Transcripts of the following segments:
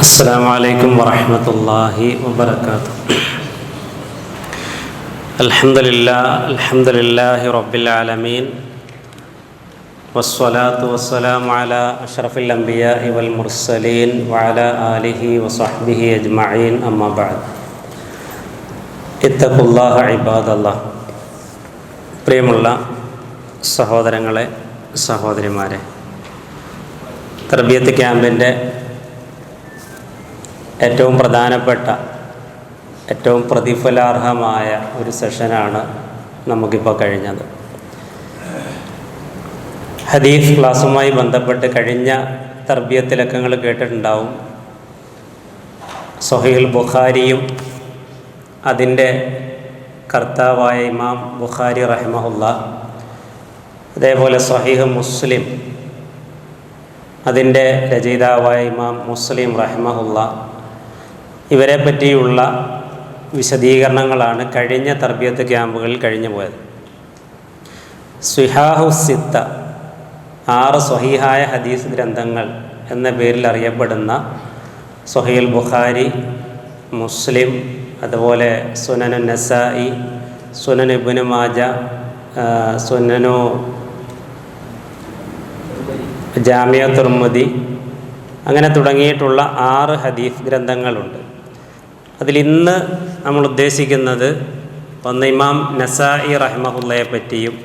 السلام عليكم ورحمة الله وبركاته الحمد لله الحمد لله رب العالمين والصلاة والسلام على أشرف الأنبياء والمرسلين وعلى آله وصحبه أجمعين أما بعد اتقوا الله عباد الله പ്രിയമുള്ള സഹോദരങ്ങളെ സഹോദരിമാരെ തർബിയത്ത് ക്യാമ്പിന്റെ ഏറ്റവും പ്രധാനപ്പെട്ട ഏറ്റവും പ്രതിഫലാർഹമായ ഒരു സെഷനാണ് നമുക്കിപ്പോൾ കഴിഞ്ഞത്. ഹദീഫ് ക്ലാസ്സുമായി ബന്ധപ്പെട്ട് കഴിഞ്ഞ തർബിയത്ത് ലക്കങ്ങൾ കേട്ടിട്ടുണ്ടാവും. സൊഹീൽ ബുഖാരിയും അതിന്റെ കർത്താവായ ഇമാം ബുഖാരി റഹ്മഹുല്ല അതേപോലെ സഹീഹ് മുസ്ലിം അതിന്റെ രചയിതാവായ ഇമാം മുസ്ലിം റഹ്മഹുല്ല. ഇവരെ പറ്റിയുള്ള വിശദീകരണങ്ങളാണ് കഴിഞ്ഞ തർബിയത്ത് ക്യാമ്പുകളിൽ കഴിഞ്ഞു പോയത്. സുഹാഹു സിത്ത ആറ് സ്വഹീഹായ ഹദീസ് ഗ്രന്ഥങ്ങൾ എന്ന പേരിൽ അറിയപ്പെടുന്ന സൊഹീൽ ബുഖാരി മുസ്ലിം അതുപോലെ സുനനു നസായി സുനനുബിനു മാജ സുനനു ജാമിയ തുർമുദി അങ്ങനെ തുടങ്ങിയിട്ടുള്ള ആറ് ഹദീഫ് ഗ്രന്ഥങ്ങളുണ്ട്. അതിൽ ഇന്ന് നമ്മൾ ഉദ്ദേശിക്കുന്നത് ഒന്ന് ഇമാം നസായി റഹ്മഹുല്ലയെ പറ്റിയും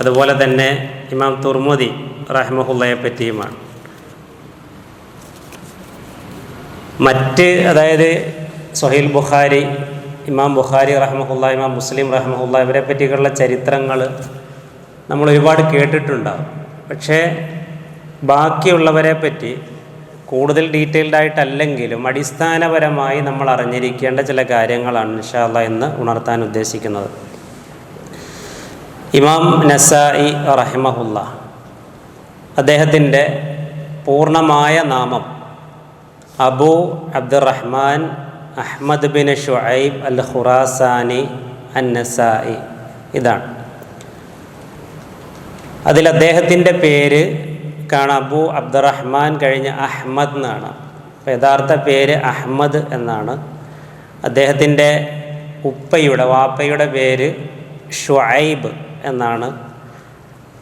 അതുപോലെ തന്നെ ഇമാം തുർമുദി റഹ്മഹുല്ലയെ പറ്റിയുമാണ്. മറ്റ് അതായത് സൊഹീൽ ബുഖാരി ഇമാം ബുഖാരി റഹ്മഹുല്ല ഇമാം മുസ്ലിം റഹ്മഹുല്ല ഇവരെ പറ്റിയുള്ള ചരിത്രങ്ങൾ നമ്മൾ ഒരുപാട് കേട്ടിട്ടുണ്ടാകും പക്ഷേ ബാക്കിയുള്ളവരെ പറ്റി കൂടുതൽ ഡീറ്റെയിൽഡ് ആയിട്ടല്ലെങ്കിലും അടിസ്ഥാനപരമായി നമ്മൾ അറിഞ്ഞിരിക്കേണ്ട ചില കാര്യങ്ങളാണ് ഇൻഷാല്ല എന്ന് ഉണർത്താൻ ഉദ്ദേശിക്കുന്നത്. ഇമാം നസായി റഹിമഹുല്ല അദ്ദേഹത്തിന്റെ പൂർണമായ നാമം Abu Abdurrahman Ahmad bin Shuaib al Khurasani an Nasai ഇതാണ്. അതിൽ അദ്ദേഹത്തിന്റെ പേര് കാണാം. അബു അബ്ദുറഹ്മാൻ കഴിഞ്ഞ് അഹ്മദ് എന്നാണ്. യഥാർത്ഥ പേര് അഹമ്മദ് എന്നാണ്. അദ്ദേഹത്തിന്റെ ഉപ്പയുടെ വാപ്പയുടെ പേര് ഷുഐബ് എന്നാണ്.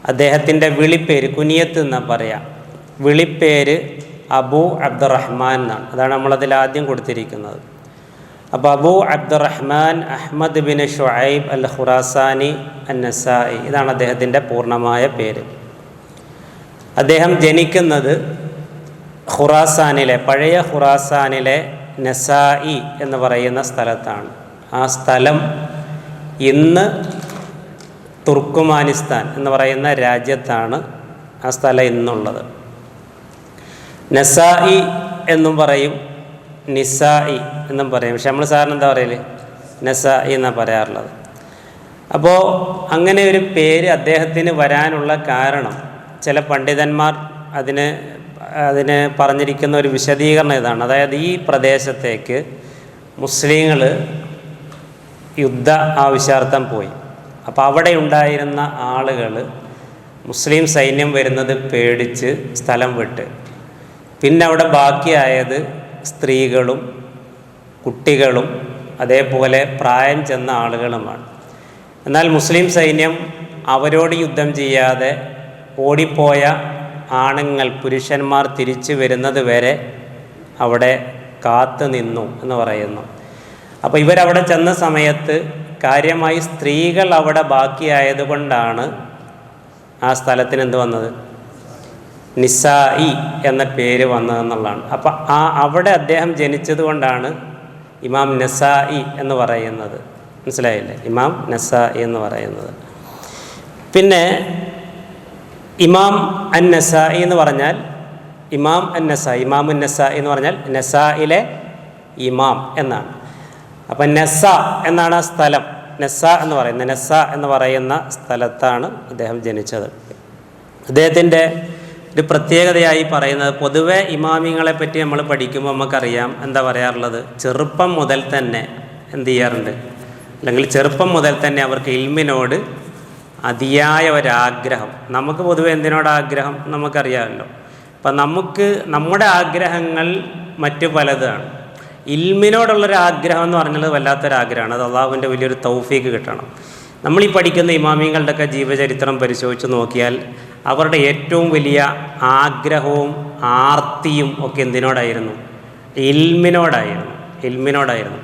അദ്ദേഹത്തിന്റെ വിളിപ്പേര് കുനിയത്ത് എന്ന് പറയാം. വിളിപ്പേര് അബു അബ്ദുറഹ്മാൻ എന്നാണ്. അതാണ് നമ്മളതിൽ ആദ്യം കൊടുത്തിരിക്കുന്നത്. അപ്പോൾ Abu Abdurrahman Ahmad bin Shuaib al Khurasani Annasai Nasai ഇതാണ് അദ്ദേഹത്തിന്റെ പൂർണമായ പേര്. അദ്ദേഹം ജനിക്കുന്നത് ഖുറാസാനിലെ പഴയ ഖുറാസാനിലെ നസായി എന്ന് പറയുന്ന സ്ഥലത്താണ്. ആ സ്ഥലം ഇന്ന് തുർക്കുമാനിസ്ഥാൻ എന്ന് പറയുന്ന രാജ്യത്താണ് ആ സ്ഥലം ഇന്നുള്ളത്. നസായി എന്നും പറയും നിസായി എന്നും പറയും. പക്ഷെ നമ്മൾ സാറിന് എന്താ പറയൽ? നസായി എന്നാണ് പറയാറുള്ളത്. അപ്പോൾ അങ്ങനെ ഒരു പേര് അദ്ദേഹത്തിന് വരാനുള്ള കാരണം ചില പണ്ഡിതന്മാർ അതിന് അതിന് പറഞ്ഞിരിക്കുന്ന ഒരു വിശദീകരണം ഇതാണ്. അതായത് ഈ പ്രദേശത്തേക്ക് മുസ്ലിങ്ങൾ യുദ്ധ ആവശ്യാർത്ഥം പോയി. അപ്പോൾ അവിടെ ഉണ്ടായിരുന്ന ആളുകൾ മുസ്ലിം സൈന്യം വരുന്നത് പേടിച്ച് സ്ഥലം വിട്ട്. പിന്നെ അവിടെ ബാക്കിയായത് സ്ത്രീകളും കുട്ടികളും അതേപോലെ പ്രായം ചെന്ന ആളുകളുമാണ്. എന്നാൽ മുസ്ലിം സൈന്യം അവരോട് യുദ്ധം ചെയ്യാതെ ഓടിപ്പോയ ആണുങ്ങൾ പുരുഷന്മാർ തിരിച്ചു വരുന്നത് വരെ അവിടെ കാത്തു നിന്നു എന്ന് പറയുന്നു. അപ്പോൾ ഇവരവിടെ ചെന്ന സമയത്ത് കാര്യമായി സ്ത്രീകൾ അവിടെ ബാക്കിയായതുകൊണ്ടാണ് ആ സ്ഥലത്തിന് എന്ത് വന്നത്? നിസായി എന്ന പേര് വന്നതെന്നുള്ളതാണ്. അപ്പം ആ അവിടെ അദ്ദേഹം ജനിച്ചത് കൊണ്ടാണ് ഇമാം നസായി എന്ന് പറയുന്നത്. മനസ്സിലായില്ലേ? ഇമാം നസായി എന്ന് പറയുന്നത്. പിന്നെ ഇമാം അൻ നസായി എന്ന് പറഞ്ഞാൽ ഇമാം അൻ നസായി ഇമാം ഉൻ നസായി എന്ന് പറഞ്ഞാൽ നസായിലെ ഇമാം എന്നാണ്. അപ്പം നസ എന്നാണ് ആ സ്ഥലം. നസ എന്ന് പറയുന്നത് നസ എന്ന് പറയുന്ന സ്ഥലത്താണ് അദ്ദേഹം ജനിച്ചത്. അദ്ദേഹത്തിന്റെ ഒരു പ്രത്യേകതയായി പറയുന്നത് പൊതുവെ ഇമാമിങ്ങളെ പറ്റി നമ്മൾ പഠിക്കുമ്പോൾ നമുക്കറിയാം എന്താ പറയാറുള്ളത്? ചെറുപ്പം മുതൽ തന്നെ എന്ത് ചെയ്യാറുണ്ട്? അല്ലെങ്കിൽ ചെറുപ്പം മുതൽ തന്നെ അവർക്ക് ഇൽമിനോട് അതിയായ ഒരാഗ്രഹം. നമുക്ക് പൊതുവെ എന്തിനോട് ആഗ്രഹം നമുക്കറിയാമല്ലോ. അപ്പം നമുക്ക് നമ്മുടെ ആഗ്രഹങ്ങൾ മറ്റു പലതാണ്. ഇൽമിനോടുള്ളൊരു ആഗ്രഹം എന്ന് പറഞ്ഞത് വല്ലാത്തൊരാഗ്രഹമാണ്. അത് അള്ളാഹുവിന്റെ വലിയൊരു തൗഫീക്ക് കിട്ടണം. നമ്മൾ ഈ പഠിക്കുന്ന ഇമാമിയങ്ങളുടെയൊക്കെ ജീവചരിത്രം പരിശോധിച്ച് നോക്കിയാൽ അവരുടെ ഏറ്റവും വലിയ ആഗ്രഹവും ആർത്തിയും ഒക്കെ എന്തിനോടായിരുന്നു? ഇൽമിനോടായിരുന്നു. ഇൽമിനോടായിരുന്നു.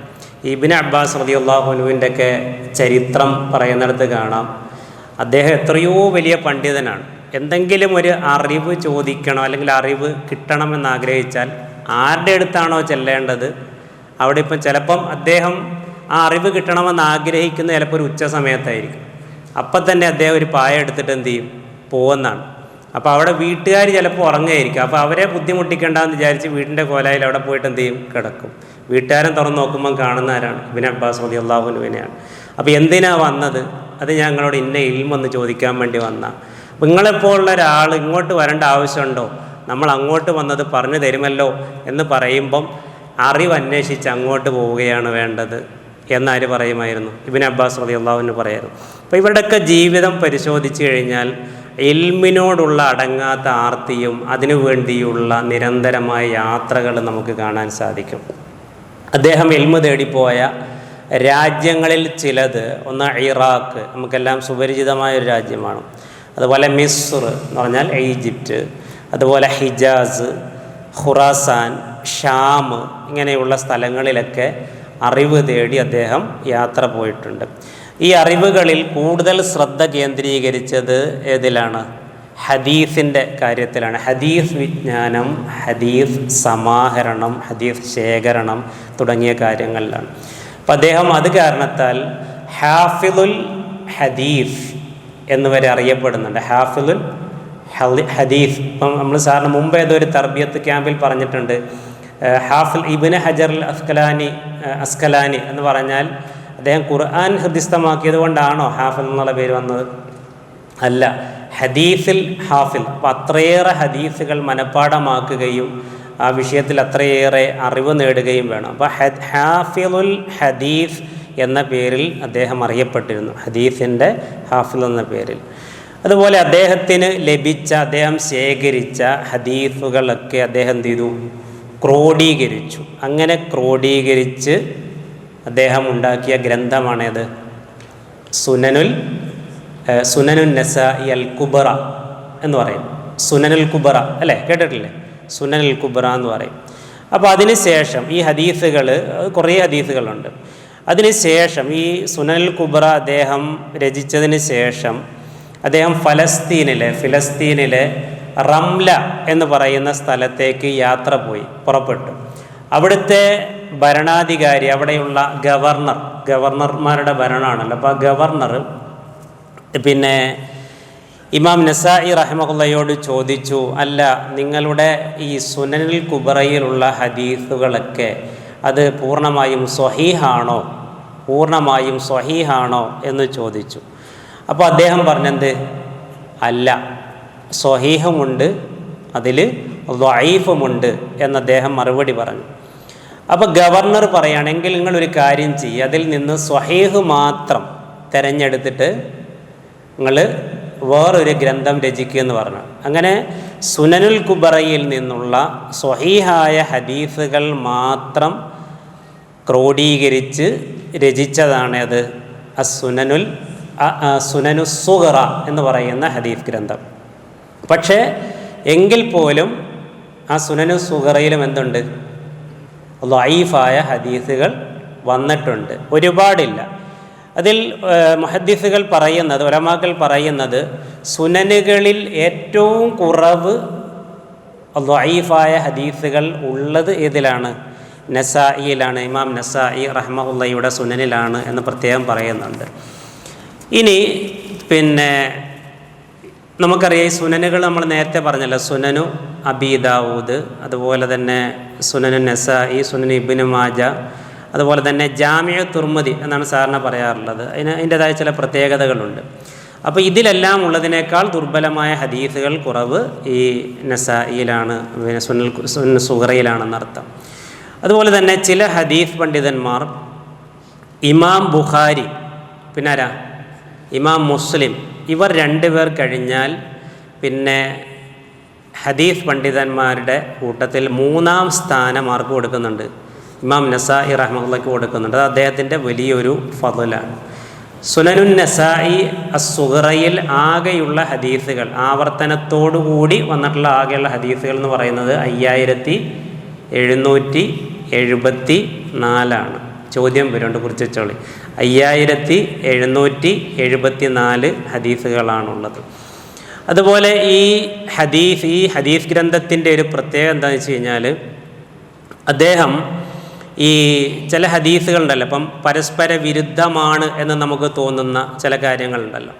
ഇബിൻ അബ്ബാസ് റതി അള്ളാഹുനുവിന്റെ ഒക്കെ ചരിത്രം പറയുന്നിടത്ത് കാണാം. അദ്ദേഹം എത്രയോ വലിയ പണ്ഡിതനാണ്. എന്തെങ്കിലും ഒരു അറിവ് ചോദിക്കണോ അല്ലെങ്കിൽ അറിവ് കിട്ടണമെന്ന് ആഗ്രഹിച്ചാൽ ആരുടെ അടുത്താണോ ചെല്ലേണ്ടത്? അവിടെ ഇപ്പം ചിലപ്പം അദ്ദേഹം ആ അറിവ് കിട്ടണമെന്ന് ആഗ്രഹിക്കുന്ന ചിലപ്പോൾ ഒരു ഉച്ച സമയത്തായിരിക്കും. അപ്പം തന്നെ അദ്ദേഹം ഒരു പായ എടുത്തിട്ട് എന്ത് ചെയ്യും? പോകുന്നതാണ് അപ്പോൾ അവിടെ വീട്ടുകാർ ചിലപ്പോൾ ഉറങ്ങുകയായിരിക്കും അപ്പോൾ അവരെ ബുദ്ധിമുട്ടിക്കേണ്ടെന്ന് വിചാരിച്ച് വീടിന്റെ കോലായിൽ അവിടെ പോയിട്ട് എന്ത് ചെയ്യും? കിടക്കും. വീട്ടുകാരൻ തുറന്ന് നോക്കുമ്പം കാണുന്ന ആരാണ് ഇബിൻ അബ്ബാസ് മതി അള്ളാഹുനുവിനെയാണ് അപ്പോൾ എന്തിനാ വന്നത്? അത് ഞങ്ങളോട് ഇന്ന ഇൽമെന്ന് ചോദിക്കാൻ വേണ്ടി വന്ന. നിങ്ങളെപ്പോലുള്ള ഒരാൾ ഇങ്ങോട്ട് വരേണ്ട ആവശ്യമുണ്ടോ? നമ്മൾ അങ്ങോട്ട് വന്നത് പറഞ്ഞു തരുമല്ലോ എന്ന് പറയുമ്പം അറിവ് അന്വേഷിച്ച് അങ്ങോട്ട് പോവുകയാണ് വേണ്ടത്. എന്നാര് പറയുമായിരുന്നു? ഇബിൻ അബ്ബാസ് റതി അള്ളാഹുവിന് പറയായിരുന്നു. അപ്പോൾ ഇവരുടെയൊക്കെ ജീവിതം പരിശോധിച്ച് കഴിഞ്ഞാൽ എൽമിനോടുള്ള അടങ്ങാത്ത ആർത്തിയും അതിനു വേണ്ടിയുള്ള നിരന്തരമായ യാത്രകൾ നമുക്ക് കാണാൻ സാധിക്കും. അദ്ദേഹം എൽമ് തേടിപ്പോയ രാജ്യങ്ങളിൽ ചിലത് ഒന്ന് ഇറാഖ് നമുക്കെല്ലാം സുപരിചിതമായ ഒരു രാജ്യമാണ്. അതുപോലെ മിസ്ർ എന്ന് പറഞ്ഞാൽ ഈജിപ്റ്റ് അതുപോലെ ഹിജാസ് ഖുറാസാൻ ഷാം ഇങ്ങനെയുള്ള സ്ഥലങ്ങളിലൊക്കെ അറിവ് തേടി അദ്ദേഹം യാത്ര പോയിട്ടുണ്ട്. ഈ അറിവുകളിൽ കൂടുതൽ ശ്രദ്ധ കേന്ദ്രീകരിച്ചത് ഏതിലാണ്? ഹദീസിന്റെ കാര്യത്തിലാണ്. ഹദീസ് വിജ്ഞാനം ഹദീസ് സമാഹരണം ഹദീസ് ശേഖരണം തുടങ്ങിയ കാര്യങ്ങളിലാണ്. അപ്പം അദ്ദേഹം അത് കാരണത്താൽ ഹാഫിദുൽ ഹദീഫ് എന്നുവരെ അറിയപ്പെടുന്നുണ്ട്. ഹാഫിദുൽ ഹദീഫ് ഇപ്പം നമ്മൾ സാറിന് മുമ്പ് ഏതോ ഒരു തർബിയത്ത് ക്യാമ്പിൽ പറഞ്ഞിട്ടുണ്ട്. ഹാഫിൽ ഇബിന് ഹജർ അസ്കലാനി അസ്കലാനി എന്ന് പറഞ്ഞാൽ അദ്ദേഹം ഖുർആൻ ഹൃദിസ്ഥമാക്കിയത് കൊണ്ടാണോ ഹാഫിൽ എന്നുള്ള പേര് വന്നത്? അല്ല. ഹദീഫിൽ ഹാഫിൽ. അപ്പം അത്രയേറെ ഹദീസുകൾ മനഃപ്പാടമാക്കുകയും ആ വിഷയത്തിൽ അത്രയേറെ അറിവ് നേടുകയും വേണം. അപ്പോൾ ഹാഫിലുൽ ഹദീഫ് എന്ന പേരിൽ അദ്ദേഹം അറിയപ്പെട്ടിരുന്നു. ഹദീഫിന്റെ ഹാഫിൽ എന്ന പേരിൽ. അതുപോലെ അദ്ദേഹത്തിന് ലഭിച്ച അദ്ദേഹം ശേഖരിച്ച ഹദീഫുകളൊക്കെ അദ്ദേഹം എന്ത് ചെയ്തു? ക്രോഡീകരിച്ചു. അങ്ങനെ ക്രോഡീകരിച്ച് അദ്ദേഹം ഉണ്ടാക്കിയ ഗ്രന്ഥമാണേത്. സുനനുൽ സുനനുൽ നസ അൽ കുബറ എന്ന് പറയും. സുനനുൽ കുബറ അല്ലേ? കേട്ടിട്ടില്ലേ? സുനനുൽ കുബറ എന്ന് പറയും. അപ്പോൾ അതിന് ശേഷം ഈ ഹദീസുകൾ കുറേ ഹദീസുകളുണ്ട്. അതിന് ശേഷം ഈ സുനൽ കുബറ അദ്ദേഹം രചിച്ചതിന് ശേഷം അദ്ദേഹം ഫലസ്തീനിലെ ഫിലസ്തീനിലെ റംല എന്ന് പറയുന്ന സ്ഥലത്തേക്ക് യാത്ര പോയി പുറപ്പെട്ടു. അവിടുത്തെ ഭരണാധികാരി അവിടെയുള്ള ഗവർണർ ഗവർണർമാരുടെ ഭരണമാണല്ലോ. അപ്പോൾ ആ ഗവർണർ പിന്നെ ഇമാം നസായി റഹ്മുള്ളയോട് ചോദിച്ചു അല്ല നിങ്ങളുടെ ഈ സുനനിൽ കുബറയിലുള്ള ഹദീസുകളൊക്കെ അത് പൂർണമായും സ്വഹീഹാണോ? പൂർണമായും സ്വഹീഹാണോ? എന്ന് ചോദിച്ചു. അപ്പോൾ അദ്ദേഹം പറഞ്ഞെന്ത്? അല്ല സ്വഹീഹമുണ്ട് അതിൽ വൈഫുമുണ്ട് എന്ന് അദ്ദേഹം മറുപടി പറഞ്ഞു. അപ്പോൾ ഗവർണർ പറയുകയാണെങ്കിൽ നിങ്ങളൊരു കാര്യം ചെയ്യുക അതിൽ നിന്ന് സ്വഹീഹ് മാത്രം തിരഞ്ഞെടുത്തിട്ട് നിങ്ങൾ വേറൊരു ഗ്രന്ഥം രചിക്കുക എന്ന് പറഞ്ഞു. അങ്ങനെ സുനനുൽ കുബറയിൽ നിന്നുള്ള സ്വഹീഹായ ഹദീഫുകൾ മാത്രം ക്രോഡീകരിച്ച് രചിച്ചതാണ് അത്. അസുനനുൽ സുനനു സുഹറ എന്ന് പറയുന്ന ഹദീഫ് ഗ്രന്ഥം. പക്ഷേ എങ്കിൽ പോലും ആ സുനനു സുഹറയിലും എന്തുണ്ട്? ലൈഫായ ഹദീസുകൾ വന്നിട്ടുണ്ട്. ഒരുപാടില്ല. അതിൽ മുഹദ്ദീസുകൾ പറയുന്നത് ഒരമാക്കൾ പറയുന്നത് സുനനുകളിൽ ഏറ്റവും കുറവ് ലൈഫായ ഹദീസുകൾ ഉള്ളത് ഏതിലാണ്? നസായിയിലാണ് ഇമാം നസായി റഹ്മുള്ളയുടെ സുനനിലാണ് എന്ന് പ്രത്യേകം പറയുന്നുണ്ട്. ഇനി പിന്നെ നമുക്കറിയാം ഈ സുനനുകൾ നമ്മൾ നേരത്തെ പറഞ്ഞല്ലോ. സുനനു അബീദാവൂദ് അതുപോലെ തന്നെ സുനനു നസായി സുനനു ഇബിനു മാജ അതുപോലെ തന്നെ ജാമ്യ തുർമതി എന്നാണ് സാറിന് പറയാറുള്ളത്. അതിന് അതിന്റെതായ ചില പ്രത്യേകതകളുണ്ട്. അപ്പോൾ ഇതിലെല്ലാം ഉള്ളതിനേക്കാൾ ദുർബലമായ ഹദീസുകൾ കുറവ് ഈ നസായിലാണ് പിന്നെ സുനൽ സുൻ സുഹറയിലാണെന്നർത്ഥം അതുപോലെ തന്നെ ചില ഹദീഫ് പണ്ഡിതന്മാർ ഇമാം ബുഖാരി പിന്നാരാ? ഇമാം മുസ്ലിം ഇവർ രണ്ടുപേർ കഴിഞ്ഞാൽ പിന്നെ ഹദീഫ് പണ്ഡിതന്മാരുടെ കൂട്ടത്തിൽ മൂന്നാം സ്ഥാനം ആർക്ക് കൊടുക്കുന്നുണ്ട്? ഇമാം നസായി റഹ്മുള്ളക്ക് കൊടുക്കുന്നുണ്ട്. അത് അദ്ദേഹത്തിന്റെ വലിയൊരു ഫضലാണ് സുനനുൻ നസായി അസുഹറയിൽ ആകെയുള്ള ഹദീസുകൾ ആവർത്തനത്തോടുകൂടി വന്നിട്ടുള്ള ആകെയുള്ള ഹദീസുകൾ എന്ന് പറയുന്നത് അയ്യായിരത്തി എഴുന്നൂറ്റി എഴുപത്തി നാലാണ്. ചോദ്യം വരുന്നുണ്ട് കുറിച്ച് വെച്ചോളി. അയ്യായിരത്തി എഴുന്നൂറ്റി എഴുപത്തി നാല് ഹദീസുകളാണുള്ളത്. അതുപോലെ ഈ ഹദീഫ് ഈ ഹദീസ് ഗ്രന്ഥത്തിന്റെ ഒരു പ്രത്യേകത എന്താണെന്ന് വെച്ച് കഴിഞ്ഞാൽ അദ്ദേഹം ഈ ചില ഹദീസുകളുണ്ടല്ലോ. അപ്പം പരസ്പര വിരുദ്ധമാണ് എന്ന് നമുക്ക് തോന്നുന്ന ചില കാര്യങ്ങളുണ്ടല്ലോ.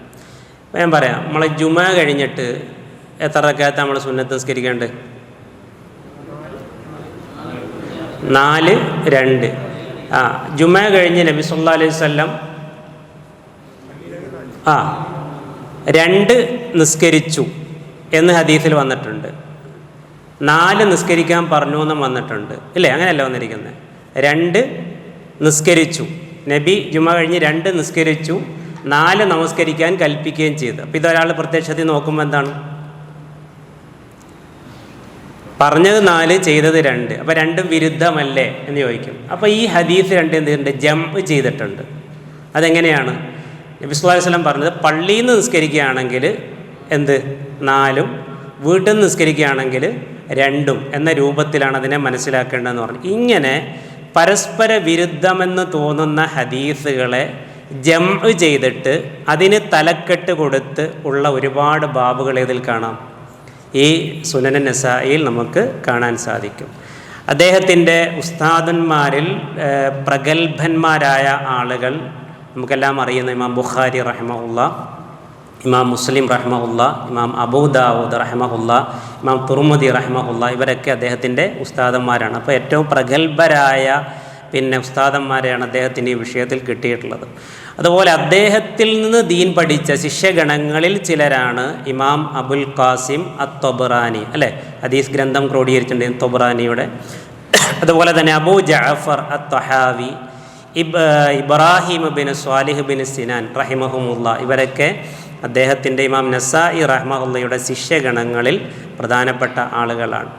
ഞാൻ പറയാം നമ്മളെ ജുമ കഴിഞ്ഞിട്ട് എത്ര റക്കാത്ത നമ്മൾ സുന്നത്ത് നിസ്കരിക്കേണ്ടത്? നാല് രണ്ട്. ആ ജുമ കഴിഞ്ഞ് നബി സല്ലാ അലൈഹി വല്ലം ആ രണ്ട് നിസ്കരിച്ചു എന്ന് ഹദീസിൽ വന്നിട്ടുണ്ട്. നാല് നിസ്കരിക്കാൻ പറഞ്ഞു എന്നും വന്നിട്ടുണ്ട്. ഇല്ലേ? അങ്ങനെയല്ല വന്നിരിക്കുന്നത്? രണ്ട് നിസ്കരിച്ചു. നബി ജുമ കഴിഞ്ഞ് രണ്ട് നിസ്കരിച്ചു. നാല് നമസ്കരിക്കാൻ കൽപ്പിക്കുകയും ചെയ്തു. അപ്പോൾ ഇതൊരാൾ പ്രത്യക്ഷത്തിൽ നോക്കുമ്പോൾ എന്താണ്? പറഞ്ഞത് നാല് ചെയ്തത് രണ്ട്. അപ്പോൾ രണ്ടും വിരുദ്ധമല്ലേ എന്ന് ചോദിക്കും. അപ്പോൾ ഈ ഹദീസ് രണ്ട് എന്ത് ചെയ്തിട്ടുണ്ട് ജമ്പ് ചെയ്തിട്ടുണ്ട്. അതെങ്ങനെയാണ്? നബി സ്വല്ലല്ലാഹു അലൈഹി വസല്ലം പറഞ്ഞത് പള്ളിയിൽ നിന്ന് നിസ്കരിക്കുകയാണെങ്കിൽ എന്ത്? നാലും. വീട്ടിൽ നിന്ന് നിസ്കരിക്കുകയാണെങ്കിൽ രണ്ടും എന്ന രൂപത്തിലാണ് അതിനെ മനസ്സിലാക്കേണ്ടതെന്ന് പറഞ്ഞു. ഇങ്ങനെ പരസ്പര വിരുദ്ധമെന്ന് തോന്നുന്ന ഹദീസുകളെ ജംപ് ചെയ്തിട്ട് അതിന് തലക്കെട്ട് കൊടുത്ത് ഉള്ള ഒരുപാട് ബാബുകൾ ഇതിൽ കാണാം? ഈ സുനന നസായിൽ നമുക്ക് കാണാൻ സാധിക്കും. അദ്ദേഹത്തിന്റെ ഉസ്താദന്മാരിൽ പ്രഗത്ഭന്മാരായ ആളുകൾ നമുക്കെല്ലാം അറിയുന്ന ഇമാം ബുഖാരി റഹ്മുള്ള ഇമാം മുസ്ലിം റഹ്മുള്ള ഇമാം അബൂദാവൂദ് റഹ്മുള്ള ഇമാം തുർമുദി റഹ്മുള്ള ഇവരൊക്കെ അദ്ദേഹത്തിന്റെ ഉസ്താദന്മാരാണ്. അപ്പോൾ ഏറ്റവും പ്രഗത്ഭരായ പിന്നെ ഉസ്താദന്മാരെയാണ് അദ്ദേഹത്തിന് ഈ വിഷയത്തിൽ കിട്ടിയിട്ടുള്ളത്. അതുപോലെ അദ്ദേഹത്തിൽ നിന്ന് ദീൻ പഠിച്ച ശിഷ്യഗണങ്ങളിൽ ചിലരാണ് ഇമാം അബുൽ ഖാസിം അത്തൊബറാനി അല്ലേ? ഹദീസ് ഗ്രന്ഥം ക്രോഡീകരിച്ചിട്ടുണ്ട് തൊബറാനിയുടെ. അതുപോലെ തന്നെ Abu Jafar Attahawi ഇബ് Ibrahim bin Salih bin Sinan റഹിമഹുമുല്ല ഇവരൊക്കെ അദ്ദേഹത്തിന്റെ ഇമാം നസായി റഹ്മുള്ളയുടെ ശിഷ്യഗണങ്ങളിൽ പ്രധാനപ്പെട്ട ആളുകളാണ്.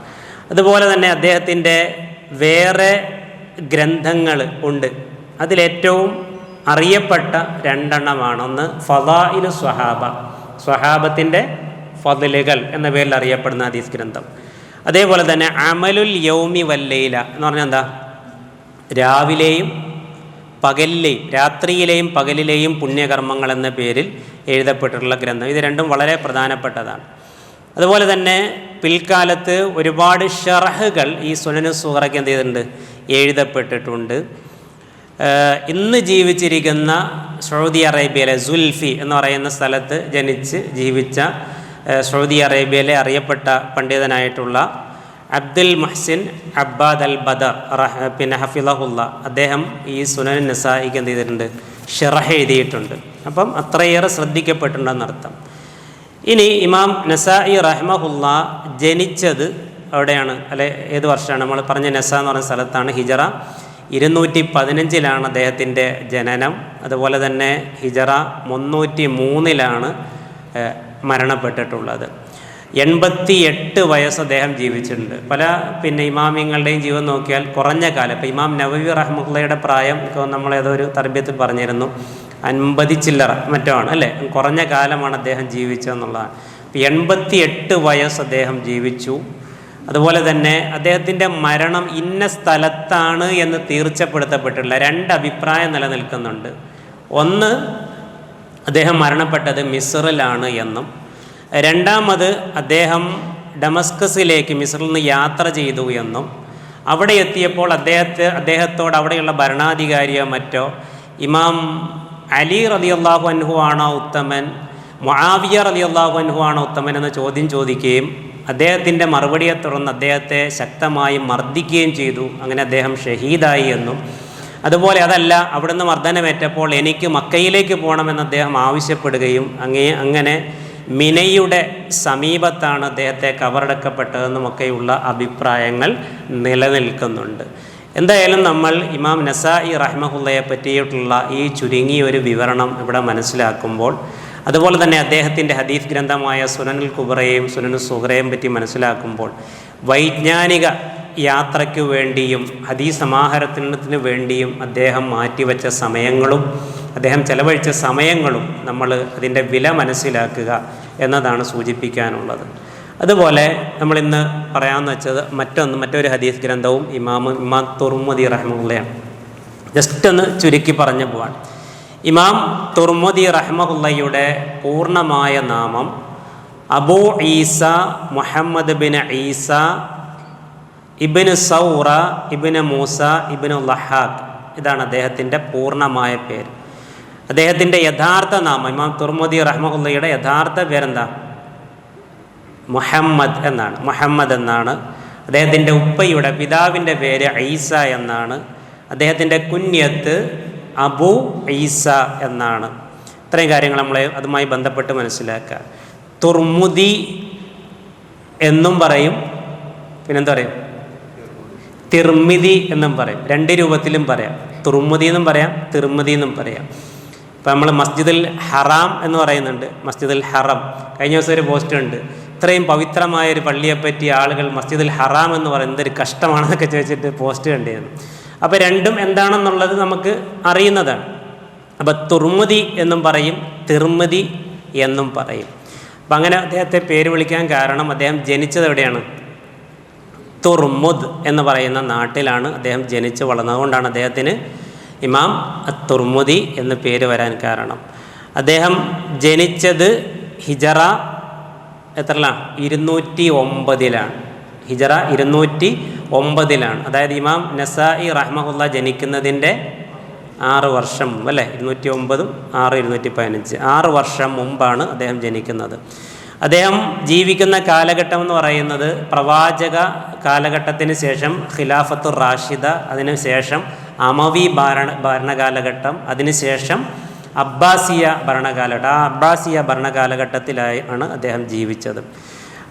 അതുപോലെ തന്നെ അദ്ദേഹത്തിന്റെ വേറെ ഗ്രന്ഥങ്ങൾ ഉണ്ട്. അതിലേറ്റവും അറിയപ്പെട്ട രണ്ടെണ്ണമാണ്. ഒന്ന് ഫലായിലു സ്വഹാബ. സ്വഹാബത്തിന്റെ ഫതിലുകൾ എന്ന പേരിൽ അറിയപ്പെടുന്ന ഹദീസ് ഗ്രന്ഥം. അതേപോലെ തന്നെ അമലുൽ യൗമി വല്ലയില എന്ന് പറഞ്ഞാൽ എന്താ? രാവിലെയും പകലിലെയും രാത്രിയിലെയും പകലിലെയും പുണ്യകർമ്മങ്ങൾ എന്ന പേരിൽ എഴുതപ്പെട്ടിട്ടുള്ള ഗ്രന്ഥം. ഇത് രണ്ടും വളരെ പ്രധാനപ്പെട്ടതാണ്. അതുപോലെ തന്നെ പിൽക്കാലത്ത് ഒരുപാട് ഷർഹുകൾ ഈ സുനനു സുഹറയ്ക്ക് എന്ത് ചെയ്തിട്ടുണ്ട്? എഴുതപ്പെട്ടിട്ടുണ്ട്. ഇന്ന് ജീവിച്ചിരിക്കുന്ന സൗദി അറേബ്യയിലെ സുൽഫി എന്ന് പറയുന്ന സ്ഥലത്ത് ജനിച്ച് ജീവിച്ച സൗദി അറേബ്യയിലെ അറിയപ്പെട്ട പണ്ഡിതനായിട്ടുള്ള അബ്ദുൽ മഹ്സിൻ അബ്ബാദ് അൽ ബദർ പിന്നെ ഹഫിലഹുല്ല അദ്ദേഹം ഈ സുനൻ നസായിക്ക് എന്ത് ചെയ്തിട്ടുണ്ട്? ഷിറഹ എഴുതിയിട്ടുണ്ട്. അപ്പം അത്രയേറെ ശ്രദ്ധിക്കപ്പെട്ടിട്ടുണ്ടെന്നർത്ഥം. ഇനി ഇമാം നസായി റഹ്മഹുല്ല ജനിച്ചത് എവിടെയാണ് അല്ലെ ഏത് വർഷമാണ്? നമ്മൾ പറഞ്ഞ നെസ എന്ന് പറഞ്ഞ സ്ഥലത്താണ് ഹിജറ. ഇരുന്നൂറ്റി പതിനഞ്ചിലാണ് അദ്ദേഹത്തിന്റെ ജനനം. അതുപോലെ തന്നെ ഹിജറ മുന്നൂറ്റി മൂന്നിലാണ് മരണപ്പെട്ടിട്ടുള്ളത്. എൺപത്തി എട്ട് വയസ്സ് അദ്ദേഹം ജീവിച്ചിട്ടുണ്ട്. പല പിന്നെ ഇമാമിങ്ങളുടെയും ജീവൻ നോക്കിയാൽ കുറഞ്ഞ കാലം. ഇപ്പം ഇമാം നവവി റഹ്മുള്ളയുടെ പ്രായം ഇപ്പോൾ നമ്മളേതൊരു തർബ്യത്തിൽ പറഞ്ഞിരുന്നു. അൻപതി ചില്ലറ മറ്റോ ആണ് അല്ലേ? കുറഞ്ഞ കാലമാണ് അദ്ദേഹം ജീവിച്ചതെന്നുള്ളതാണ്. എൺപത്തി എട്ട് വയസ്സ് അദ്ദേഹം ജീവിച്ചു. അതുപോലെ തന്നെ അദ്ദേഹത്തിന്റെ മരണം ഇന്ന സ്ഥലത്താണ് എന്ന് തീർച്ചപ്പെടുത്തപ്പെട്ടിട്ടുള്ള രണ്ട് അഭിപ്രായം നിലനിൽക്കുന്നുണ്ട്. ഒന്ന് അദ്ദേഹം മരണപ്പെട്ടത് മിസറിലാണ് എന്നും. രണ്ടാമത് അദ്ദേഹം ഡമസ്കസിലേക്ക് മിസറിൽ നിന്ന് യാത്ര ചെയ്തു എന്നും. അവിടെ എത്തിയപ്പോൾ അദ്ദേഹത്തെ അദ്ദേഹത്തോട് അവിടെയുള്ള ഭരണാധികാരിയോ മറ്റോ ഇമാം അലി റളിയല്ലാഹു അൻഹു ആണോ ഉത്തമൻ മുആവിയ അള്ളാഹു അൻഹു ആണോ ഉത്തമൻ എന്ന ചോദ്യം ചോദിക്കുകയും അദ്ദേഹത്തിന്റെ മറുപടിയെ തുടർന്ന് അദ്ദേഹത്തെ ശക്തമായി മർദ്ദിക്കുകയും ചെയ്തു. അങ്ങനെ അദ്ദേഹം ഷഹീദായി എന്നും. അതുപോലെ അതല്ല അവിടുന്ന് മർദ്ദനമേറ്റപ്പോൾ എനിക്ക് മക്കയിലേക്ക് പോകണമെന്ന് അദ്ദേഹം ആവശ്യപ്പെടുകയും അങ്ങേ അങ്ങനെ മിനയുടെ സമീപത്താണ് അദ്ദേഹത്തെ കവറടക്കപ്പെട്ടതെന്നുമൊക്കെയുള്ള അഭിപ്രായങ്ങൾ നിലനിൽക്കുന്നുണ്ട്. എന്തായാലും നമ്മൾ ഇമാം നസായി റഹ്മഹുല്ലയെ പറ്റിയിട്ടുള്ള ഈ ചുരുങ്ങിയ ഒരു വിവരണം ഇവിടെ മനസ്സിലാക്കുമ്പോൾ അതുപോലെ തന്നെ അദ്ദേഹത്തിന്റെ ഹദീഫ് ഗ്രന്ഥമായ സുനനുൽ കുബറയെയും സുനനു സുഹറയെയും പറ്റി മനസ്സിലാക്കുമ്പോൾ വൈജ്ഞാനിക യാത്രയ്ക്ക് വേണ്ടിയും ഹദീസ് സമാഹരത്തിനത്തിന് വേണ്ടിയും അദ്ദേഹം മാറ്റിവെച്ച സമയങ്ങളും അദ്ദേഹം ചെലവഴിച്ച സമയങ്ങളും നമ്മൾ അതിന്റെ വില മനസ്സിലാക്കുക എന്നതാണ് സൂചിപ്പിക്കാനുള്ളത്. അതുപോലെ നമ്മളിന്ന് പറയാമെന്ന് വെച്ചത് മറ്റൊന്ന് മറ്റൊരു ഹദീസ് ഗ്രന്ഥവും ഇമാം ഇമാം തുർമുദി റഹ്മുള്ളയാണ് ജസ്റ്റ് ഒന്ന് ചുരുക്കി പറഞ്ഞു പോവാണ്. ഇമാം തുർമുദി റഹ്മുല്ലയുടെ പൂർണമായ നാമം Abu Isa Muhammad bin Isa ibn Sawrah ibn Musa ibn ലഹാഖ് ഇതാണ് അദ്ദേഹത്തിന്റെ പൂർണമായ പേര്. അദ്ദേഹത്തിന്റെ യഥാർത്ഥ നാമം ഇമാം തുർമുദി റഹ്മുല്ലയുടെ യഥാർത്ഥ പേരെന്താ? മുഹമ്മദ് എന്നാണ് മുഹമ്മദ് എന്നാണ്. അദ്ദേഹത്തിന്റെ ഉപ്പയുടെ പിതാവിന്റെ പേര് ഐസ എന്നാണ്. അദ്ദേഹത്തിന്റെ കുഞ്ഞത്ത് അബു ഈസ എന്നാണ്. ഇത്രയും കാര്യങ്ങൾ നമ്മൾ അതുമായി ബന്ധപ്പെട്ട് മനസ്സിലാക്കുക. തുർമുദി എന്നും പറയും. പിന്നെന്താ പറയും? തിർമിതി എന്നും പറയും. രണ്ട് രൂപത്തിലും പറയാം. തുർമുദി എന്നും പറയാം തിർമുദി എന്നും പറയാം. ഇപ്പം നമ്മൾ മസ്ജിദുൽ ഹറാം എന്ന് പറയുന്നുണ്ട്. മസ്ജിദുൽ ഹറം. കഴിഞ്ഞ ദിവസം ഒരു പോസ്റ്റ് ഉണ്ട്. ഇത്രയും പവിത്രമായ ഒരു പള്ളിയെപ്പറ്റി ആളുകൾ മസ്ജിദുൽ ഹറാം എന്ന് പറയുന്നത് ഒരു കഷ്ടമാണെന്നൊക്കെ ചോദിച്ചിട്ട് പോസ്റ്റ് കണ്ടിരുന്നു. അപ്പോൾ രണ്ടും എന്താണെന്നുള്ളത് നമുക്ക് അറിയുന്നതാണ്. അപ്പോൾ തുർമുതി എന്നും പറയും തിർമുതി എന്നും പറയും. അപ്പം അങ്ങനെ അദ്ദേഹത്തെ പേര് വിളിക്കാൻ കാരണം അദ്ദേഹം ജനിച്ചത് എവിടെയാണ്? തുർമുദ് എന്ന് പറയുന്ന നാട്ടിലാണ് അദ്ദേഹം ജനിച്ച് വളർന്നതുകൊണ്ടാണ് അദ്ദേഹത്തിന് ഇമാം തുർമുദി എന്ന് പേര് വരാൻ കാരണം. അദ്ദേഹം ജനിച്ചത് ഹിജറ എത്രലാണ് ഇരുന്നൂറ്റി ഒമ്പതിലാണ്. ഹിജറ ഇരുന്നൂറ്റി ഒമ്പതിലാണ്. അതായത് ഇമാം നസായി റഹ്മഹുല്ല ജനിക്കുന്നതിന്റെ ആറ് വർഷം മുമ്പ് അല്ലേ? ഇരുന്നൂറ്റി ഒമ്പതും ആറ് ഇരുന്നൂറ്റി പതിനഞ്ച്. ആറ് വർഷം മുമ്പാണ് അദ്ദേഹം ജനിക്കുന്നത്. അദ്ദേഹം ജീവിക്കുന്ന കാലഘട്ടം എന്ന് പറയുന്നത് പ്രവാചക കാലഘട്ടത്തിന് ശേഷം ഖിലാഫത്തു റാഷിദ അതിന് ശേഷം അമവി ഭരണ ഭരണകാലഘട്ടം അതിനുശേഷം അബ്ബാസിയ ഭരണകാലഘട്ടം. ആ അബ്ബാസിയ ഭരണകാലഘട്ടത്തിലായി ആണ് അദ്ദേഹം ജീവിച്ചത്.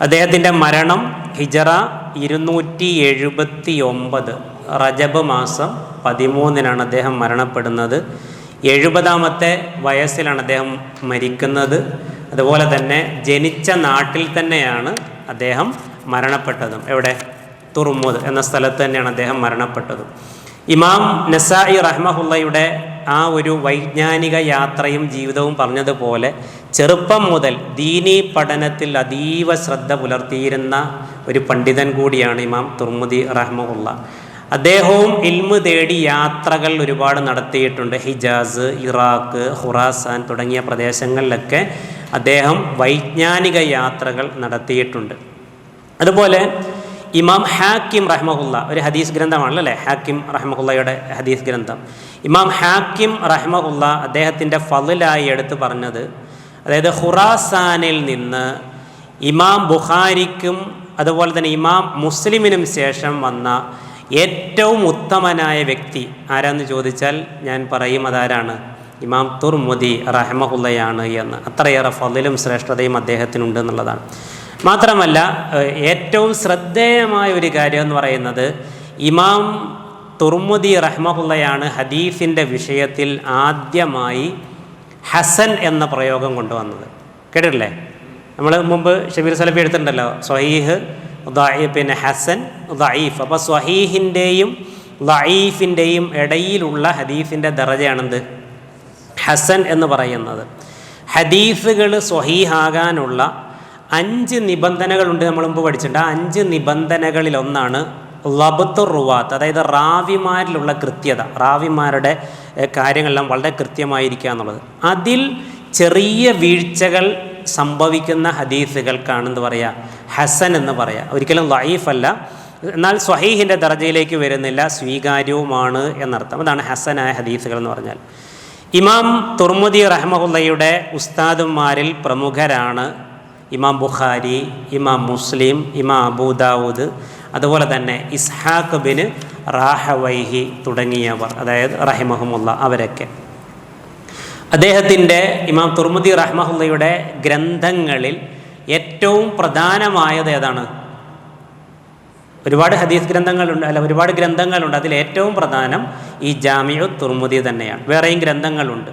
അദ്ദേഹത്തിന്റെ മരണം ഹിജറ ഇരുന്നൂറ്റി എഴുപത്തി ഒമ്പത് റജബ് മാസം പതിമൂന്നിനാണ് അദ്ദേഹം മരണപ്പെടുന്നത്. എഴുപതാമത്തെ വയസ്സിലാണ് അദ്ദേഹം മരിക്കുന്നത്. അതുപോലെ തന്നെ ജനിച്ച നാട്ടിൽ തന്നെയാണ് അദ്ദേഹം മരണപ്പെട്ടതും. എവിടെ? തുറുമുദ് എന്ന സ്ഥലത്ത് തന്നെയാണ് അദ്ദേഹം മരണപ്പെട്ടതും. ഇമാം നസായി റഹ്മഹുള്ളയുടെ ആ ഒരു വൈജ്ഞാനിക യാത്രയും ജീവിതവും പറഞ്ഞതുപോലെ ചെറുപ്പം മുതൽ ദീനീ പഠനത്തിൽ അതീവ ശ്രദ്ധ പുലർത്തിയിരുന്ന ഒരു പണ്ഡിതൻ കൂടിയാണ് ഇമാം തുർമുദി റഹ്മുള്ള അദ്ദേഹവും ഇൽമ് തേടി യാത്രകൾ ഒരുപാട് നടത്തിയിട്ടുണ്ട്. ഹിജാസ് ഇറാഖ് ഹുറാസാൻ തുടങ്ങിയ പ്രദേശങ്ങളിലൊക്കെ അദ്ദേഹം വൈജ്ഞാനിക യാത്രകൾ നടത്തിയിട്ടുണ്ട്. അതുപോലെ ഇമാം ഹാക്കിം റഹ്മഹുല്ല ഒരു ഹദീസ് ഗ്രന്ഥമാണല്ലോ അല്ലേ? ഹാക്കിം റഹ്മഹുല്ലയുടെ ഹദീസ് ഗ്രന്ഥം. ഇമാം ഹാക്കിം റഹ്മഹുല്ല അദ്ദേഹത്തിന്റെ ഫതിലായി എടുത്തു പറഞ്ഞത് അതായത് ഖുറാസാനിൽ നിന്ന് ഇമാം ബുഖാരിക്കും അതുപോലെ തന്നെ ഇമാം മുസ്ലിമിനും ശേഷം വന്ന ഏറ്റവും ഉത്തമനായ വ്യക്തി ആരാന്ന് ചോദിച്ചാൽ ഞാൻ പറയും അതാരാണ്? ഇമാം തുർമുദി റഹമഹുല്ലയാണ് എന്ന്. അത്രയേറെ ഫതിലും ശ്രേഷ്ഠതയും അദ്ദേഹത്തിനുണ്ട് എന്നുള്ളതാണ്. മാത്രമല്ല ഏറ്റവും ശ്രദ്ധേയമായ ഒരു കാര്യം എന്ന് പറയുന്നത് ഇമാം തുർമുദി റഹ്മഹുല്ലയാണ് ഹദീഫിന്റെ വിഷയത്തിൽ ആദ്യമായി ഹസൻ എന്ന പ്രയോഗം കൊണ്ടുവന്നത്. കേട്ടിട്ടില്ലേ? നമ്മൾ മുമ്പ് ഷബീർ സലഫി എടുത്തിട്ടുണ്ടല്ലോ സ്വഹീഹ് പിന്നെ ഹസൻ ദൈഫ് അപ്പോൾ സ്വഹീഹിന്റെയും ദൈഫിന്റെയും ഇടയിലുള്ള ഹദീഫിന്റെ ദറജയാണെന്ത്? ഹസൻ എന്ന് പറയുന്നത്. ഹദീഫുകൾ സ്വഹീഹാകാനുള്ള അഞ്ച് നിബന്ധനകളുണ്ട് നമ്മൾ മുമ്പ് പഠിച്ചിട്ടുണ്ട്. ആ അഞ്ച് നിബന്ധനകളിൽ ഒന്നാണ് ലബത്തു റുവാത്ത് അതായത് റാവിമാരിലുള്ള കൃത്യത റാവിമാരുടെ കാര്യങ്ങളെല്ലാം വളരെ കൃത്യമായിരിക്കുക എന്നുള്ളത്. അതിൽ ചെറിയ വീഴ്ചകൾ സംഭവിക്കുന്ന ഹദീസുകൾക്കാണ് എന്ത് പറയുക ഹസൻ എന്ന് പറയുക ഒരിക്കലും ലൈഫല്ല എന്നാൽ സ്വഹീഹിന്റെ ദർജയിലേക്ക് വരുന്നില്ല സ്വീകാര്യവുമാണ് എന്നർത്ഥം. അതാണ് ഹസനായ ഹദീസുകൾ എന്ന് പറഞ്ഞാൽ. ഇമാം തുർമുദി റഹ്മുല്ലയുടെ ഉസ്താദുമാരിൽ പ്രമുഖരാണ് ഇമാം ബുഖാരി ഇമാം മുസ്ലിം ഇമാം അബൂദാവൂദ്. അതുപോലെ തന്നെ ഇസ്ഹാഖ് ബിൻ റാഹവൈഹി തുടങ്ങിയവർ അതായത് റഹിമഹമുല്ല അവരൊക്കെ. അദ്ദേഹത്തിന്റെ ഇമാം തുർമുദി റഹ്മഹുല്ലയുടെ ഗ്രന്ഥങ്ങളിൽ ഏറ്റവും പ്രധാനമായത് ഏതാണ്? ഒരുപാട് ഹദീസ് ഗ്രന്ഥങ്ങളുണ്ട് അല്ല ഒരുപാട് ഗ്രന്ഥങ്ങളുണ്ട്. അതിൽ ഏറ്റവും പ്രധാനം ഈ ജാമിയു തുർമുദി തന്നെയാണ്. വേറെയും ഗ്രന്ഥങ്ങളുണ്ട്.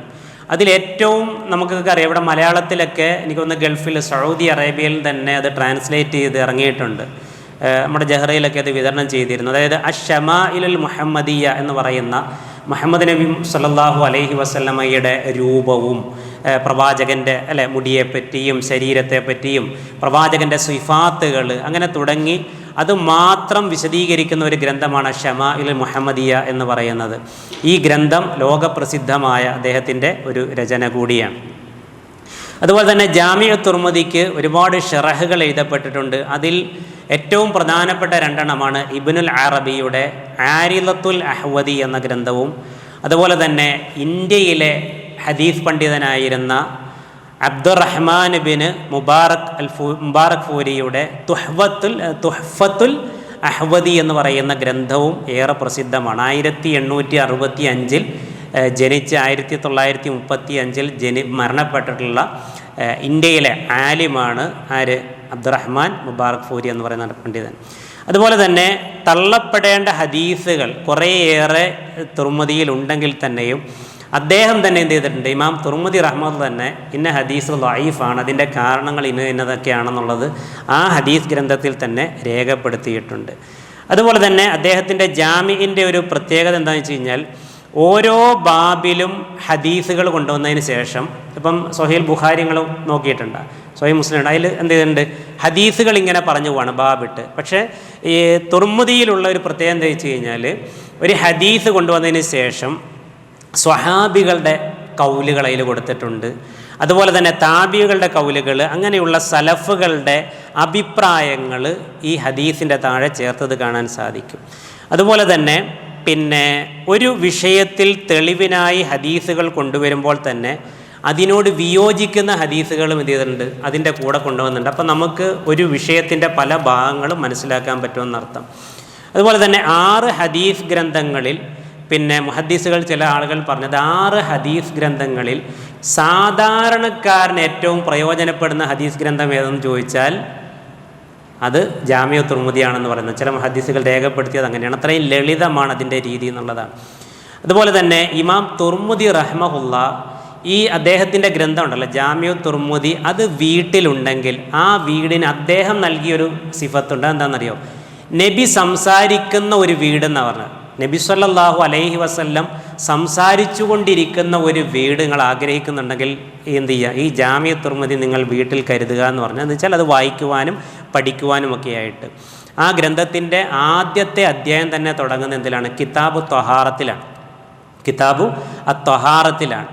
അതിലേറ്റവും നമുക്കൊക്കെ അറിയാം ഇവിടെ മലയാളത്തിലൊക്കെ എനിക്കൊന്ന് ഗൾഫിൽ സൗദി അറേബ്യയിൽ തന്നെ അത് ട്രാൻസ്ലേറ്റ് ചെയ്ത് ഇറങ്ങിയിട്ടുണ്ട്. നമ്മുടെ ജഹ്റയിലൊക്കെ അത് വിതരണം ചെയ്തിരുന്നു. അതായത് അഷമാ ഇലുൽ മുഹമ്മദിയ എന്ന് പറയുന്ന മുഹമ്മദ് നബി സല്ലല്ലാഹു അലൈഹി വസല്ലമയുടെ രൂപവും പ്രവാചകന്റെ അല്ലെ മുടിയെപ്പറ്റിയും ശരീരത്തെപ്പറ്റിയും പ്രവാചകന്റെ സിഫാത്തുകൾ അങ്ങനെ തുടങ്ങി അത് മാത്രം വിശദീകരിക്കുന്ന ഒരു ഗ്രന്ഥമാണ് ഷമാ ഇൽ മുഹമ്മദിയ എന്ന് പറയുന്നത്. ഈ ഗ്രന്ഥം ലോകപ്രസിദ്ധമായ അദ്ദേഹത്തിന്റെ ഒരു രചന കൂടിയാണ്. അതുപോലെ തന്നെ ജാമിയ തുർമദിക്ക് ഒരുപാട് ഷെറഹുകൾ എഴുതപ്പെട്ടിട്ടുണ്ട്. അതിൽ ഏറ്റവും പ്രധാനപ്പെട്ട രണ്ടെണ്ണമാണ് ഇബിനുൽ അറബിയുടെ ആരിലത്തുൽ അഹ്വദി എന്ന ഗ്രന്ഥവും അതുപോലെ തന്നെ ഇന്ത്യയിലെ ഹദീസ് പണ്ഡിതനായിരുന്ന അബ്ദുറഹ്മാൻ ബിൻ മുബാറക് അൽ ഫൂ മുബാറക് ഫൂരിയുടെ തുഹ്വത്തുൽ തുഹ്ഫത്തുൽ അഹ്വദി എന്ന് പറയുന്ന ഗ്രന്ഥവും ഏറെ പ്രസിദ്ധമാണ്. ആയിരത്തി എണ്ണൂറ്റി അറുപത്തി അഞ്ചിൽ ജനിച്ച് ആയിരത്തി തൊള്ളായിരത്തി മുപ്പത്തി അഞ്ചിൽ ജനി മരണപ്പെട്ടിട്ടുള്ള ഇന്ത്യയിലെ ആലിമാണ് ആര്? അബ്ദുറഹ്മാൻ മുബാറക് ഫൂരി എന്ന് പറയുന്ന പണ്ഡിതൻ. അതുപോലെ തന്നെ തള്ളപ്പെടേണ്ട ഹദീസുകൾ കുറേയേറെ തുർമതിയിലുണ്ടെങ്കിൽ തന്നെയും അദ്ദേഹം തന്നെ എന്ത് ചെയ്തിട്ടുണ്ട്? ഇമാം തുർമുദി റഹ്മദ് തന്നെ ഇന്ന ഹദീസ് ലൈഫാണ് അതിന്റെ കാരണങ്ങൾ ഇന്ന ഇന്നതൊക്കെയാണെന്നുള്ളത് ആ ഹദീസ് ഗ്രന്ഥത്തിൽ തന്നെ രേഖപ്പെടുത്തിയിട്ടുണ്ട്. അതുപോലെ തന്നെ അദ്ദേഹത്തിന്റെ ജാമ്യന്റെ ഒരു പ്രത്യേകത എന്താണെന്ന് വെച്ച് കഴിഞ്ഞാൽ ഓരോ ബാബിലും ഹദീസുകൾ കൊണ്ടുവന്നതിന് ശേഷം ഇപ്പം സൊഹീൽ ബുഖാരിങ്ങളും നോക്കിയിട്ടുണ്ട് സൊഹീൽ മുസ്ലിം അതിൽ എന്ത് ചെയ്തിട്ടുണ്ട്? ഹദീസുകൾ ഇങ്ങനെ പറഞ്ഞു പോവാണ് ബാബിട്ട് പക്ഷേ ഈ തുർമുദിയിലുള്ള ഒരു പ്രത്യേകത എന്താ വെച്ച് കഴിഞ്ഞാൽ ഒരു ഹദീസ് കൊണ്ടുവന്നതിന് ശേഷം സ്വഹാബികളുടെ കൗലുകൾ അതിൽ കൊടുത്തിട്ടുണ്ട്. അതുപോലെ തന്നെ താബികളുടെ കൗലുകൾ അങ്ങനെയുള്ള സലഫുകളുടെ അഭിപ്രായങ്ങൾ ഈ ഹദീസിന്റെ താഴെ ചേർത്തത് കാണാൻ സാധിക്കും. അതുപോലെ തന്നെ പിന്നെ ഒരു വിഷയത്തിൽ തെളിവിനായി ഹദീസുകൾ കൊണ്ടുവരുമ്പോൾ തന്നെ അതിനോട് വിയോജിക്കുന്ന ഹദീസുകളും എന്ത് ചെയ്തിട്ടുണ്ട്? അതിന്റെ കൂടെ കൊണ്ടുവന്നിട്ടുണ്ട്. അപ്പോൾ നമുക്ക് ഒരു വിഷയത്തിന്റെ പല ഭാഗങ്ങളും മനസ്സിലാക്കാൻ പറ്റുമെന്നർത്ഥം അതുപോലെ തന്നെ ആറ് ഹദീസ് ഗ്രന്ഥങ്ങളിൽ പിന്നെ മുഹദ്ദീസുകൾ ചില ആളുകൾ പറഞ്ഞത് ആറ് ഹദീസ് ഗ്രന്ഥങ്ങളിൽ സാധാരണക്കാരന് ഏറ്റവും പ്രയോജനപ്പെടുന്ന ഹദീസ് ഗ്രന്ഥം ഏതെന്ന് ചോദിച്ചാൽ അത് ജാമ്യ തുർമുദിയാണെന്ന് പറയുന്നത് ചില ഹദീസുകൾ രേഖപ്പെടുത്തിയത് അങ്ങനെയാണ്. അത്രയും ലളിതമാണ് അതിന്റെ രീതി എന്നുള്ളതാണ്. അതുപോലെ തന്നെ ഇമാം തുർമുദി റഹ്മഹുല്ല ഈ അദ്ദേഹത്തിന്റെ ഗ്രന്ഥം ഉണ്ടല്ലോ ജാമ്യു തുർമുദി അത് വീട്ടിലുണ്ടെങ്കിൽ ആ വീടിന് അദ്ദേഹം നൽകിയൊരു സിഫത്തുണ്ട്. എന്താണെന്നറിയോ നബി സംസാരിക്കുന്ന ഒരു വീടെന്നാണ് പറഞ്ഞത്. നബി സല്ലാഹു അലൈഹി വസ്ല്ലം സംസാരിച്ചു കൊണ്ടിരിക്കുന്ന ഒരു വീട് നിങ്ങൾ ആഗ്രഹിക്കുന്നുണ്ടെങ്കിൽ എന്ത് ചെയ്യുക? ഈ ജാമ്യ തുർമതി നിങ്ങൾ വീട്ടിൽ കരുതുക എന്ന് പറഞ്ഞാൽ എന്ന് വെച്ചാൽ അത് വായിക്കുവാനും പഠിക്കുവാനും ഒക്കെ ആയിട്ട് ആ ഗ്രന്ഥത്തിന്റെ ആദ്യത്തെ അധ്യായം തന്നെ തുടങ്ങുന്ന എന്തിലാണ്? കിതാബ് ത്വഹാറത്തിലാണ് കിതാബു ആ ത്വഹാറത്തിലാണ്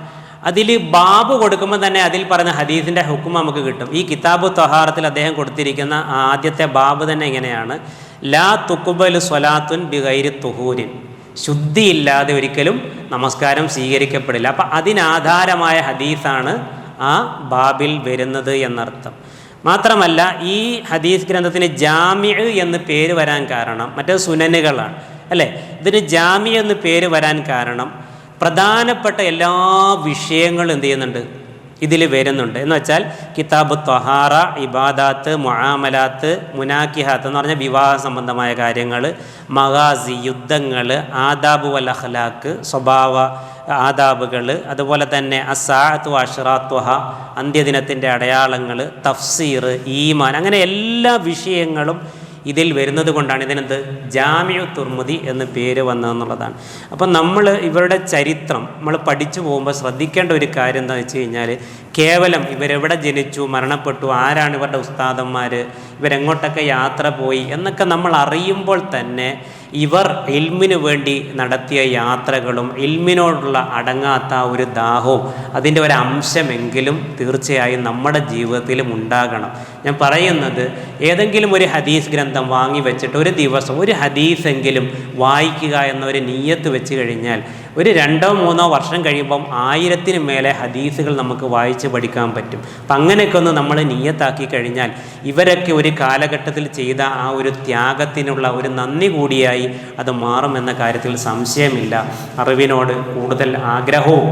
അതിൽ ബാബു കൊടുക്കുമ്പോൾ തന്നെ അതിൽ പറയുന്ന ഹദീസിന്റെ ഹുക്കും നമുക്ക് കിട്ടും. ഈ കിതാബ് ത്വഹാറത്തിൽ അദ്ദേഹം കൊടുത്തിരിക്കുന്ന ആദ്യത്തെ ബാബ് തന്നെ എങ്ങനെയാണ്? ലാ തുക്കുബൽ സ്വലാത്തുൻ ബിഗൈരി തുഹൂരിൻ. ശുദ്ധിയില്ലാതെ ഒരിക്കലും നമസ്കാരം സ്വീകരിക്കപ്പെടില്ല. അപ്പം അതിനാധാരമായ ഹദീസാണ് ആ ബാബിൽ വരുന്നത് എന്നർത്ഥം. മാത്രമല്ല ഈ ഹദീസ് ഗ്രന്ഥത്തിന് ജാമ്യ എന്ന് പേര് വരാൻ കാരണം മറ്റേ സുനനുകളാണ് അല്ലേ? ഇതിന് ജാമ്യ എന്ന് പേര് വരാൻ കാരണം പ്രധാനപ്പെട്ട എല്ലാ വിഷയങ്ങളും എന്ത് ചെയ്യുന്നുണ്ട്? ഇതിൽ വരുന്നുണ്ട്. എന്ന് വെച്ചാൽ കിതാബ് ത്വഹാറ ഇബാദാത്ത് മൊഹാമലാത്ത് മുനാക്കിഹാത്ത് എന്ന് പറഞ്ഞാൽ വിവാഹ സംബന്ധമായ കാര്യങ്ങൾ മഗാസി യുദ്ധങ്ങൾ ആദാബ് വൽ അഖ്ലാഖ് സ്വഭാവ ആദാബുകൾ അതുപോലെ തന്നെ അസാഅത്ത് അഷറാത്വഹ അന്ത്യദിനത്തിന്റെ അടയാളങ്ങൾ തഫ്സീർ ഈമാൻ അങ്ങനെ എല്ലാ വിഷയങ്ങളും ഇതിൽ വരുന്നത് കൊണ്ടാണ്. ഇതിനെന്ത്? ജാമ്യു തുർമുദി എന്ന് പേര് വന്നതെന്നുള്ളതാണ്. അപ്പം നമ്മൾ ഇവരുടെ ചരിത്രം നമ്മൾ പഠിച്ചു പോകുമ്പോൾ ശ്രദ്ധിക്കേണ്ട ഒരു കാര്യം എന്താണെന്ന് വെച്ച് കഴിഞ്ഞാൽ കേവലം ഇവരെവിടെ ജനിച്ചു മരണപ്പെട്ടു ആരാണ് ഇവരുടെ ഉസ്താദന്മാർ ഇവരെങ്ങോട്ടൊക്കെ യാത്ര പോയി എന്നൊക്കെ നമ്മൾ അറിയുമ്പോൾ തന്നെ ഇവർ ഇൽമിന് വേണ്ടി നടത്തിയ യാത്രകളും ഇൽമിനോടുള്ള അടങ്ങാത്ത ഒരു ദാഹവും അതിന്റെ ഒരു അംശമെങ്കിലും തീർച്ചയായും നമ്മുടെ ജീവിതത്തിലും ഉണ്ടാകണം. ഞാൻ പറയുന്നത് ഏതെങ്കിലും ഒരു ഹദീസ് ഗ്രന്ഥം വാങ്ങി വെച്ചിട്ട് ഒരു ദിവസം ഒരു ഹദീസെങ്കിലും വായിക്കുക എന്നൊരു നീയത്ത് വെച്ച് കഴിഞ്ഞാൽ ഒരു രണ്ടോ മൂന്നോ വർഷം കഴിയുമ്പം ആയിരത്തിന് മേലെ ഹദീസുകൾ നമുക്ക് വായിച്ച് പഠിക്കാൻ പറ്റും. അപ്പം അങ്ങനെയൊക്കെ ഒന്ന് നമ്മൾ നീയത്താക്കി കഴിഞ്ഞാൽ ഇവരൊക്കെ ഒരു കാലഘട്ടത്തിൽ ചെയ്ത ആ ഒരു ത്യാഗത്തിനുള്ള ഒരു നന്ദി കൂടിയായി അത് മാറുമെന്ന കാര്യത്തിൽ സംശയമില്ല. അറിവിനോട് കൂടുതൽ ആഗ്രഹവും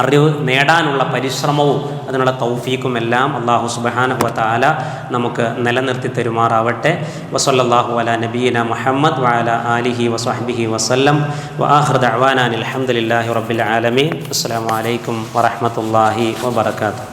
അറിവ് നേടാനുള്ള പരിശ്രമവും അതിനുള്ള തൗഫീക്കും എല്ലാം അള്ളാഹു സുബഹാനഹു താല നമുക്ക് നിലനിർത്തി തരുമാറാവട്ടെ. വസല്ലാഹു അല നബീന മുഹമ്മദ് വാല ആലിഹി വസ്വഹ്ബിഹി വസല്ലം. വാഹൃദ് ദഅവാനാൻ അൽഹംദുലില്ലാഹി റബ്ബിൽ ആലമീൻ. അസ്സലാമു അലൈക്കും വറഹ്മത്തുള്ളാഹി വബറകാതുഹു.